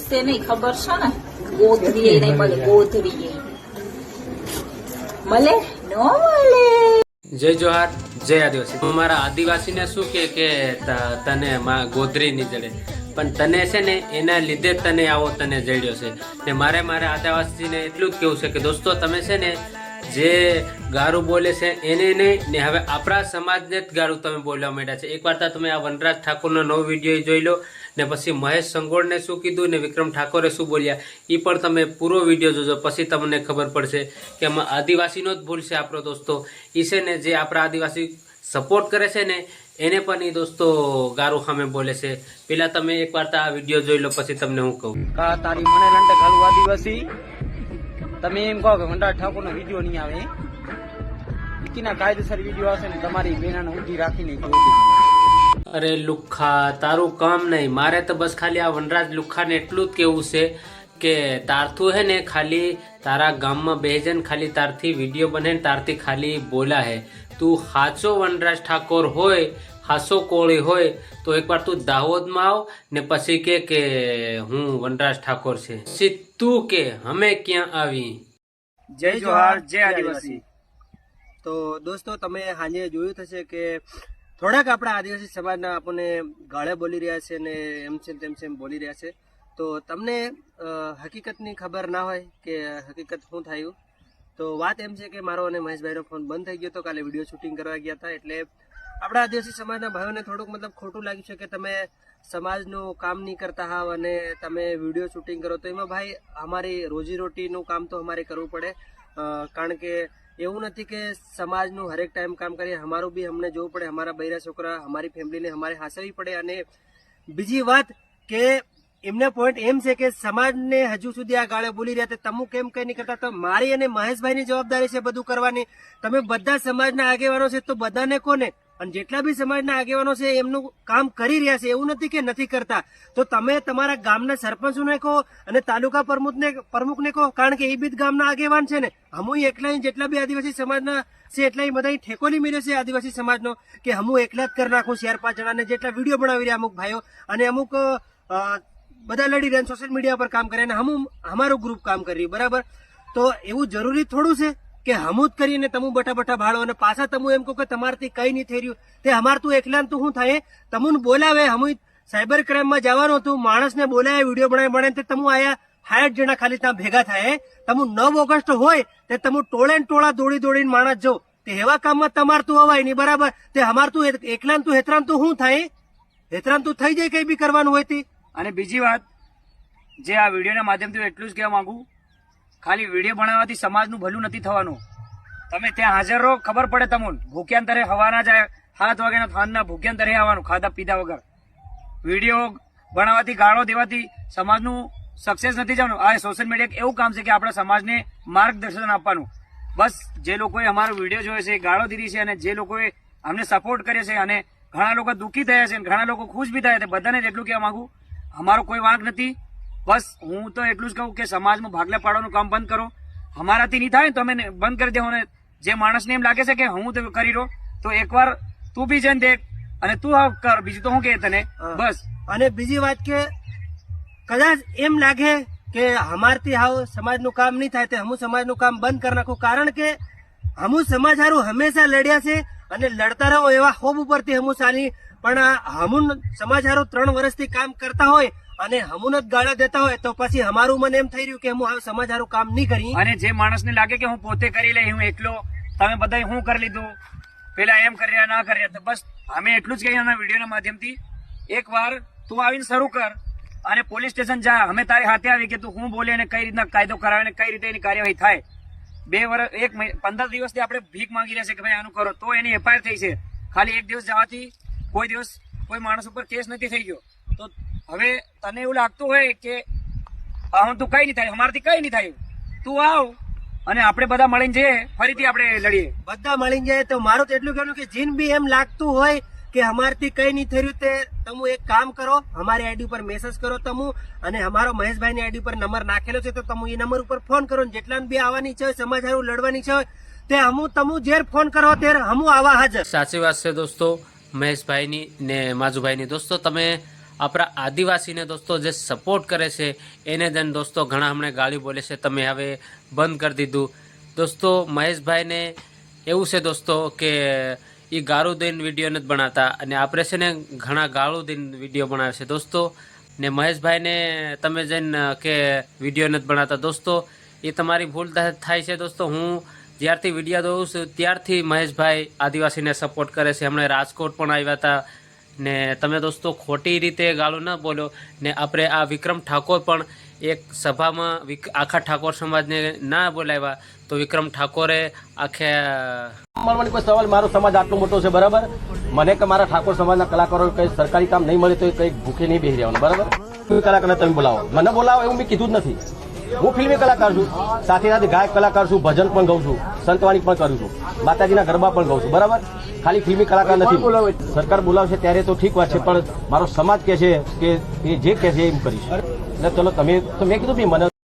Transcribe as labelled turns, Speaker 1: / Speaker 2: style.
Speaker 1: મળશે નહીં, ખબર છે ને? ગોધરી નહીં મળે ગોધરી મળે? નો મળે.
Speaker 2: જય જોહાર, જય આદિવાસી. હું મારા આદિવાસીને શું કે કે તને ગોધરી ની જડે. પણ તને છે ને, એના લીધે તને આવો તને જડ્યો છે. ને મારે મારા આદિવાસીને એટલું જ કેવું છે કે, દોસ્તો, તમે છે ને જે ગારું બોલે છે એને નહીં, ને હવે આપણા સમાજને જ ગારું તમે બોલવા માંડ્યા છે. એકવાર તો તમે આ વનરાજ ઠાકોરનો નવો વીડિયો જોઈ લો, ને પછી મહેશ સંગોળને શું કીધું, ને વિક્રમ ઠાકોરે શું બોલ્યા એ પણ તમે પૂરો વીડિયો જોજો, પછી તમને ખબર પડશે કે આમાં આદિવાસીનો જ ભૂલ છે આપણો દોસ્તો. એ છે ને જે આપણા આદિવાસી સપોર્ટ કરે છે ને, એને પણ એ દોસ્તો ગારું સામે બોલે છે. પેલા તમે એક વાર આ વીડિયો જોઈ લો, પછી તમને હું કહું.
Speaker 3: તારી મને આદિવાસી? તમે એમ કહો કે વંડા ઠાકોર નો વીડિયો નહીં આવે વિકીના કાયદેસર વીડિયો આવશે ને તમારી બેનાને ઊંધી રાખીને
Speaker 2: અરે લુખ્ખા તારું કામ નહીં. મારે તો બસ ખાલી આ વનરાજ લુખ્ખાને એટલું જ કેવું છે કે તારથું હે ને ખાલી તારા ગામમાં બે જણ ખાલી તારથી વીડિયો બને તારથી ખાલી બોલા હે. તું હાચો વનરાજ ઠાકોર હોય હાસો કોળી હોય, તો એકવાર તું દાહોદમાં આવ ને પછી કે કે હું વનરાજ ઠાકોર છે. પછી તું કે અમે ક્યાં આવી?
Speaker 3: જય જોહાર, જય આદિવાસી. તો દોસ્તો, તમે હાજે જોયું થશે કે થોડાક આપણા આદિવાસી સમાજના આપણને ગાળે બોલી રહ્યા છે ને એમ છે તેમ છે એમ બોલી રહ્યા છે. તો તમને હકીકતની ખબર ના હોય કે હકીકત શું થયું, તો વાત એમ છે કે મારો અને મહેશભાઈનો ફોન બંધ થઈ ગયો હતો કાલે વીડિયો શૂટિંગ કરવા ગયા હતા, એટલે આપણા આદિવાસી સમાજના ભાઈઓને થોડુંક મતલબ ખોટું લાગ્યું છે કે તમે સમાજનું કામ નહીં કરતા હાવ અને તમે વીડિયો શૂટિંગ કરો, તો એમાં ભાઈ અમારી રોજીરોટીનું કામ તો અમારે કરવું પડે કારણ કે એવું નથી કે સમાજનું હરેક ટાઈમ કામ કરીએ, અમારું બી અમને જોવું પડે, અમારા બૈરા છોકરા, અમારી ફેમિલીને અમારે હાંસવી પડે અને બીજી વાત કે એમને પોઈન્ટ એમ છે કે સમાજને હજુ સુધી આ ગાળે બોલી રહ્યા તમુ કેમ કઈ નહીં કરતા. તો મારી અને મહેશભાઈની જવાબદારી છે બધું કરવાની. તમે બધા સમાજના આગેવાનો છે તો બધાને કોને? અને જેટલા બી સમાજના આગેવાનો છે એમનું કામ કરી રહ્યા છે. એવું નથી કે નથી કરતા. તો તમે તમારા ગામના સરપંચોને કહો અને તાલુકા પ્રમુખને પ્રમુખને કહો. કારણ કે એ બી ગામના આગેવાન છે ને. હમુ એકલા જેટલા બી આદિવાસી સમાજના છે એટલા ઈ બધા ઈ ઠેકો મળ્યો છે આદિવાસી સમાજનો કે હમું એકલા જ કરી નાખું ચાર પાંચ જણાને જેટલા વીડિયો બનાવી રહ્યા અમુક ભાઈઓ. અને અમુક બધા લડી રહ્યા સોશિયલ મીડિયા પર કામ કરે અને હમું અમારું ગ્રુપ કામ કરી બરાબર? તો એવું જરૂરી થોડું છે કે હમું જ કરીને તમુ બટા બટા ભાડો અને પાછા તમુ એમ કહો કે તમારથી કઈ નહીં થઈ રહ્યું. તે અમાર તું એકલા તું શું થાય? તમુને બોલાવે, હમુ સાયબર ક્રાઇમમાં જવાનું હતું, માણસને બોલાવે વીડિયો બનાવી બને તે તમુ આયા સાઠ જણા ખાલી ત્યાં ભેગા થાય તમુ નવ ઓગસ્ટ હોય, તે તમુ ટોળે ટોળા દોડી દોડીને માણસ જો. તે એવા કામમાં તમાર તું અવાય નહીં, બરાબર? તે અમાર તું એકલા તું, હેતરાન તું શું થાય? હેતરાન તું થઈ જાય કઈ બી કરવાનું હોય તે.
Speaker 4: અને બીજી વાત, જે આ વિડીયોના માધ્યમથી એટલું જ કહેવા માંગુ, ખાલી વીડિયો બનાવવાથી સમાજનું ભલું નથી થવાનું. તમે ત્યાં હાજર રહો, ખબર પડે તમને. ભૂખ્યાંતરે હવાના જાય સાત વાગ્યાના થાનના ભૂખ્યાંતરે આવવાનું, ખાધા પીધા વગર. વીડિયો બનાવવાથી, ગાળો દેવાથી સમાજનું સક્સેસ નથી જવાનું. આ સોશિયલ મીડિયા એક એવું કામ છે કે આપણા સમાજને માર્ગદર્શન આપવાનું. બસ, જે લોકોએ અમારો વીડિયો જોયો છે, ગાળો દીધી છે અને જે લોકોએ અમને સપોર્ટ કર્યો છે અને ઘણા લોકો દુઃખી થયા છે અને ઘણા લોકો ખુશ બી થયા છે, બધાને એટલું કહેવા માંગુ અમારો કોઈ વાંક નથી. બસ હું તો એટલું જ કહું કે સમાજમાં ભાગલા પાડવાનું કામ બંધ કરો. અમારાથી નહીં થાય તો અમે બંધ કરી દેવો ને જે માણસને એમ લાગે છે કે હું તો કરી રહ્યો તો એકવાર તું બી જઈને દેખ. અને તું આ કર. બીજું તો હું કહે તને? બસ.
Speaker 3: અને બીજી વાત કે કદાચ એમ લાગે કે અમારથી હાવ સમાજનું કામ નહીં થાય તે હમું સમાજનું કામ બંધ કરી નાખું. કારણ કે હમું સમાજ હારું હંમેશા લડ્યા છે. અને લડતા રહો એવા હોમ ઉપરથી હમુસાની, પણ હમુન સમાચારો ત્રણ વર્ષથી કામ કરતા હોય અને હમુન જ ગાળા દેતા હોય, તો પછી અમારું મને એમ થઈ રહ્યું કે હું હવે સમાચારું કામ નહીં કરી.
Speaker 4: અને જે માણસને લાગે કે હું પોતે કરી લઈ, હું એકલો, તમે બધા હું કરી લીધું? પેલા એમ કરી રહ્યા ના કર્યા, તો બસ અમે એટલું જ કહીએ એના વિડીયોના માધ્યમથી. એકવાર તું આવીને શરૂ કર અને પોલીસ સ્ટેશન જા. અમે તારી હાથે આવી કે તું હું બોલે અને કઈ રીતના કાયદો કરાવે અને કઈ રીતે એની કાર્યવાહી થાય. બે વર્ષ એક પંદર દિવસથી આપણે ભીખ માંગી રહ્યા છે કે ભાઈ આનું કરો, તો એની એફઆઈઆર થઈ છે. ખાલી એક દિવસ જવાથી કોઈ દિવસ કોઈ માણસ ઉપર કેસ નથી થઈ ગયો. તો હવે તને એવું લાગતું હોય કે આમ તું કઈ નહીં થાય, અમારાથી કઈ નહીં થયું. તું આવ અને આપણે બધા મળીને જઈએ, ફરીથી આપણે લડીએ.
Speaker 3: બધા મળી જાય તો મારું તો એટલું કહેવાનું કે જીન બી એમ લાગતું હોય કે અમારથી કઈ નહીં થયું તે તમે એક કામ કરો, અમારી આઈડી ઉપર મેસેજ કરો તમે અને અમારો મહેશભાઈની આઈડી પર નંબર નાખેલો છે તો તમે એ નંબર ઉપર ફોન કરો ને જેટલા બી આવવાની છે સમાજ લડવાની છે, તે હમું તમે જ્યારે ફોન કરો ત્યારે હમું આવા હાજર.
Speaker 2: સાચી વાત છે દોસ્તો, મહેશભાઈની ને માજુભાઈની. દોસ્તો, તમે આપણા આદિવાસીને દોસ્તો જે સપોર્ટ કરે છે, એને જન દોસ્તો ઘણા હમણાં ગાળી બોલે છે, તમે હવે બંધ કરી દીધું. દોસ્તો, મહેશભાઈને એવું છે દોસ્તો કે એ ગાળું દઈને વીડિયો નથી બનાવતા અને આપણે છે ને ઘણા ગાળું દઈને વીડિયો બનાવે છે. દોસ્તો, ને મહેશભાઈને તમે જઈને કે વીડિયો નથી બનાવતા. દોસ્તો, એ તમારી ભૂલ થાય છે. દોસ્તો, હું જ્યારથી વીડિયો દઉં છું, ત્યારથી મહેશભાઈ આદિવાસીને સપોર્ટ કરે છે. હમણાં રાજકોટ પણ આવ્યા હતા. ને તમે દોસ્તો ખોટી રીતે ગાળો ન બોલો ને આપણે આ વિક્રમ ઠાકોર પણ એક સભામાં આખા ઠાકોર સમાજને ના બોલાવ્યા તો વિક્રમ ઠાકોરે આખે
Speaker 5: મારવાની કોઈ સવાલ? મારો સમાજ આટલો મોટો છે, બરાબર? મને કે મારા ઠાકોર સમાજના કલાકારો કઈ સરકારી કામ નહીં મળે તો એ કઈ ભૂખે નહીં બેસી રહેવાનું, બરાબર? કલાકારને તમે બોલાવો. મને બોલાવો એવું મેં કીધું જ નથી. હું ફિલ્મી કલાકાર છું સાથે સાથે ગાયક કલાકાર છું ભજન પણ ગાઉં છું સંતવાણી પણ કરું છું માતાજીના ગરબા પણ ગાઉં છું બરાબર? ખાલી ફિલ્મી કલાકાર નથી. સરકાર બોલાવશે ત્યારે તો ઠીક વાત છે પણ મારો સમાજ કે છે કે એ જે કે છે એમ કરીશ. એટલે ચલો તમે તો મેં કીધું મને